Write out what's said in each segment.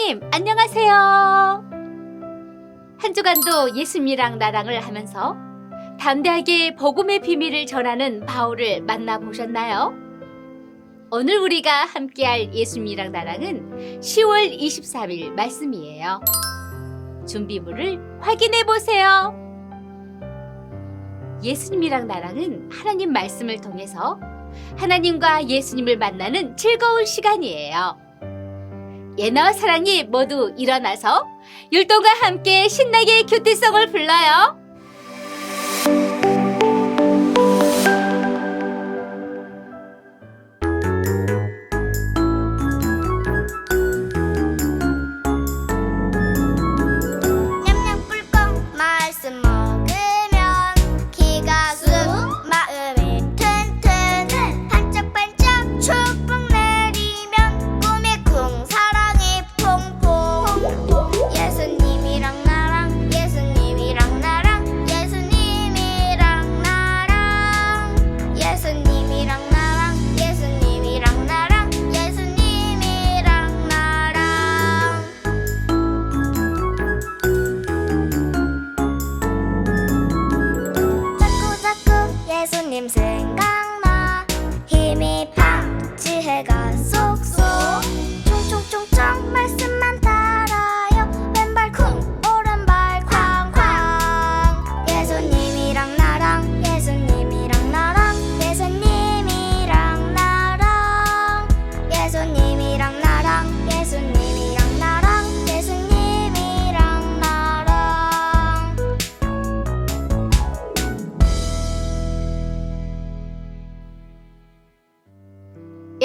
사랑님, 안녕하세요. 한 주간도 예수님이랑 나랑을 하면서 담대하게 복음의 비밀을 전하는 바울을 만나보셨나요? 오늘 우리가 함께할 예수님이랑 나랑은 10월 23일 말씀이에요. 준비물을 확인해 보세요. 예수님이랑 나랑은 하나님 말씀을 통해서 하나님과 예수님을 만나는 즐거운 시간이에요. 예나와 사랑이 모두 일어나서 율동과 함께 신나게 큐티송을 불러요.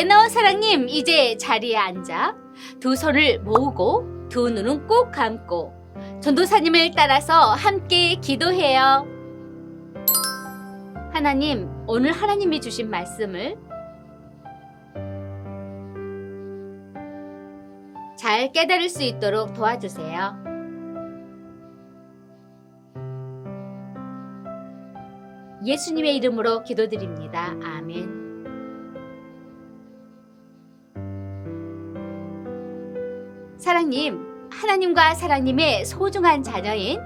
예나와 사랑님, 이제 자리에 앉아 두 손을 모으고 두 눈은 꼭 감고 전도사님을 따라서 함께 기도해요. 하나님, 오늘 하나님이 주신 말씀을 잘 깨달을 수 있도록 도와주세요. 예수님의 이름으로 기도드립니다. 아멘. 사랑님, 하나님과 사랑님의 소중한 자녀인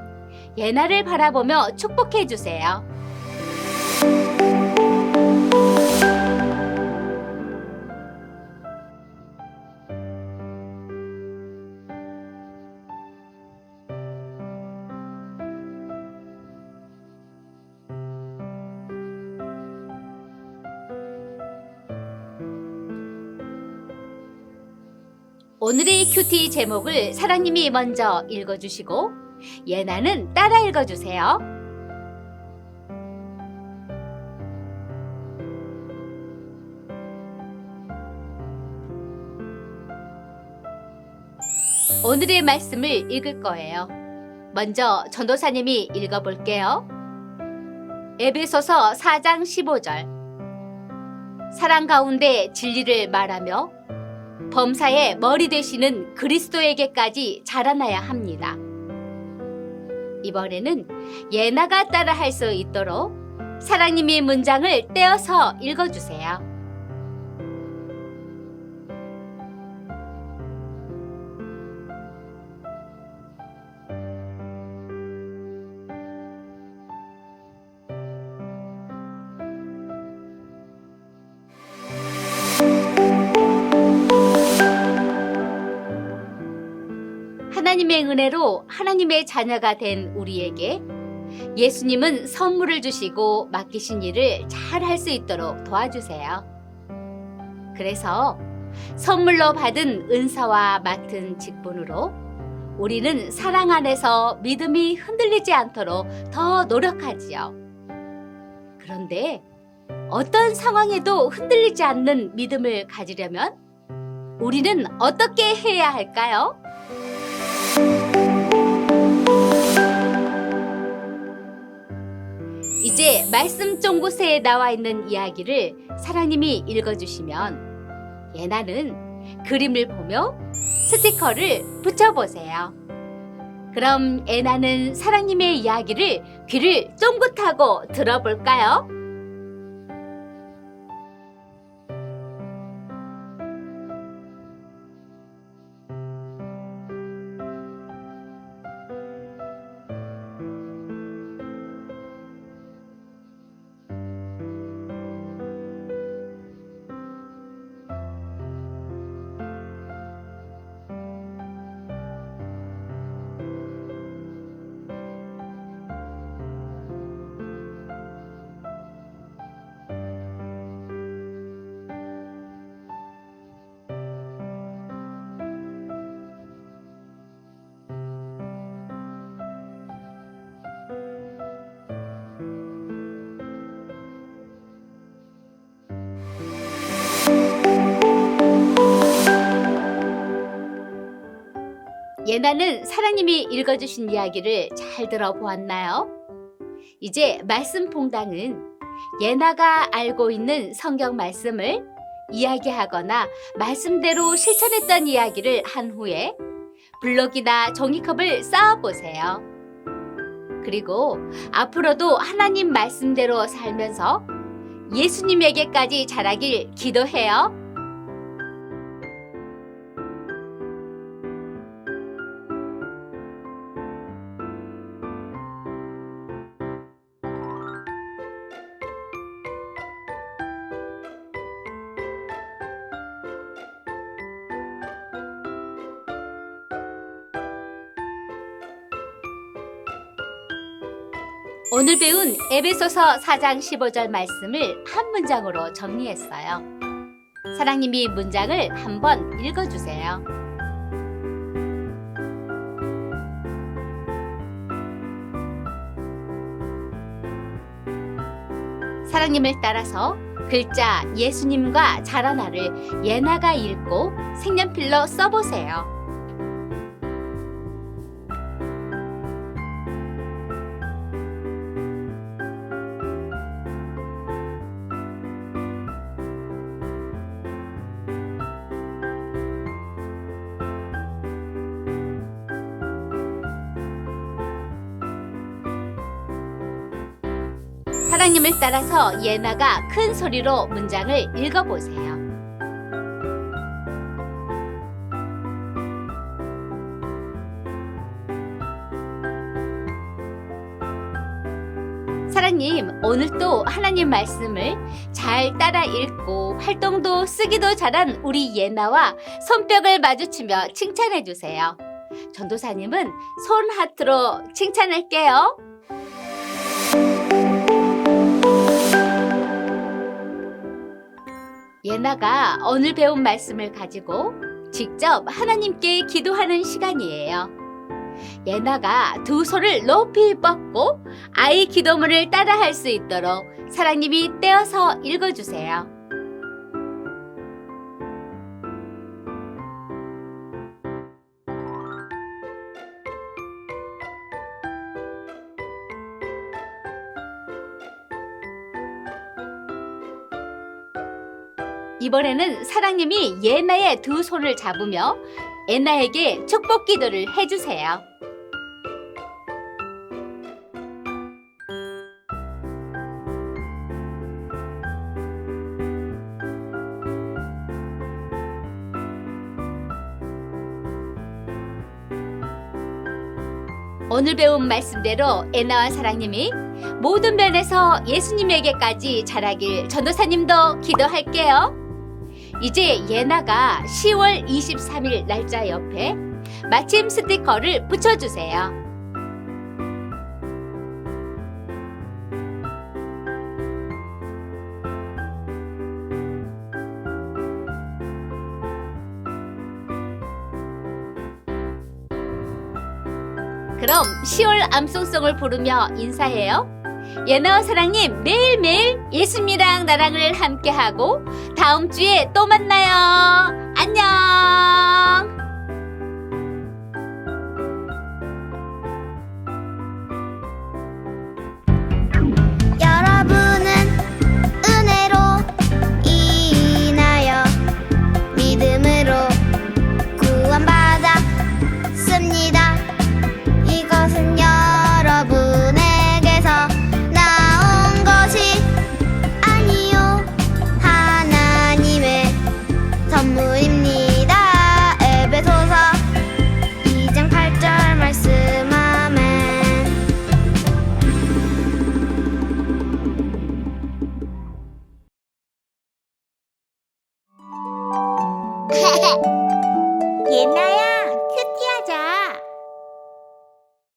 예나를 바라보며 축복해 주세요. 오늘의 큐티 제목을 사랑님이 먼저 읽어주시고 예나는 따라 읽어주세요. 오늘의 말씀을 읽을 거예요. 먼저 전도사님이 읽어볼게요. 에베소서 4장 15절 사랑 가운데 진리를 말하며 범사의 머리 되시는 그리스도에게까지 자라나야 합니다. 이번에는 예나가 따라 할 수 있도록 사랑님의 문장을 떼어서 읽어주세요. 은혜로 하나님의 자녀가 된 우리에게 예수님은 선물을 주시고 맡기신 일을 잘 할 수 있도록 도와주세요. 그래서 선물로 받은 은사와 맡은 직분으로 우리는 사랑 안에서 믿음이 흔들리지 않도록 더 노력하지요. 그런데 어떤 상황에도 흔들리지 않는 믿음을 가지려면 우리는 어떻게 해야 할까요? 이제 말씀 쫑곳에 나와 있는 이야기를 사랑님이 읽어주시면 예나는 그림을 보며 스티커를 붙여보세요. 그럼 예나는 사랑님의 이야기를 귀를 쫑긋하고 들어볼까요? 예나는 사랑님이 읽어주신 이야기를 잘 들어보았나요? 이제 말씀 퐁당은 예나가 알고 있는 성경 말씀을 이야기하거나 말씀대로 실천했던 이야기를 한 후에 블록이나 종이컵을 쌓아보세요. 그리고 앞으로도 하나님 말씀대로 살면서 예수님에게까지 자라길 기도해요. 오늘 배운 에베소서 4장 15절 말씀을 한 문장으로 정리했어요. 사랑님이 문장을 한번 읽어주세요. 사랑님을 따라서 글자 예수님과 자라나를 예나가 읽고 색연필로 써보세요. 사랑님을 따라서 예나가 큰 소리로 문장을 읽어보세요. 사랑님, 오늘 또 하나님 말씀을 잘 따라 읽고 활동도 쓰기도 잘한 우리 예나와 손뼉을 마주치며 칭찬해 주세요. 전도사님은 손 하트로 칭찬할게요. 예나가 오늘 배운 말씀을 가지고 직접 하나님께 기도하는 시간이에요. 예나가 두 손을 높이 뻗고 아이 기도문을 따라할 수 있도록 사랑님이 떼어서 읽어주세요. 이번에는 사랑님이 예나의 두 손을 잡으며 예나에게 축복 기도를 해주세요. 오늘 배운 말씀대로 애나와 사랑님이 모든 면에서 예수님에게까지 자라길 전도사님도 기도할게요. 이제 예나가 10월 23일 날짜 옆에 마침 스티커를 붙여주세요. 그럼 10월 암송송을 부르며 인사해요. 예나와 사랑님 매일매일 예수님이랑 나랑을 함께하고 다음 주에 또 만나요. 안녕.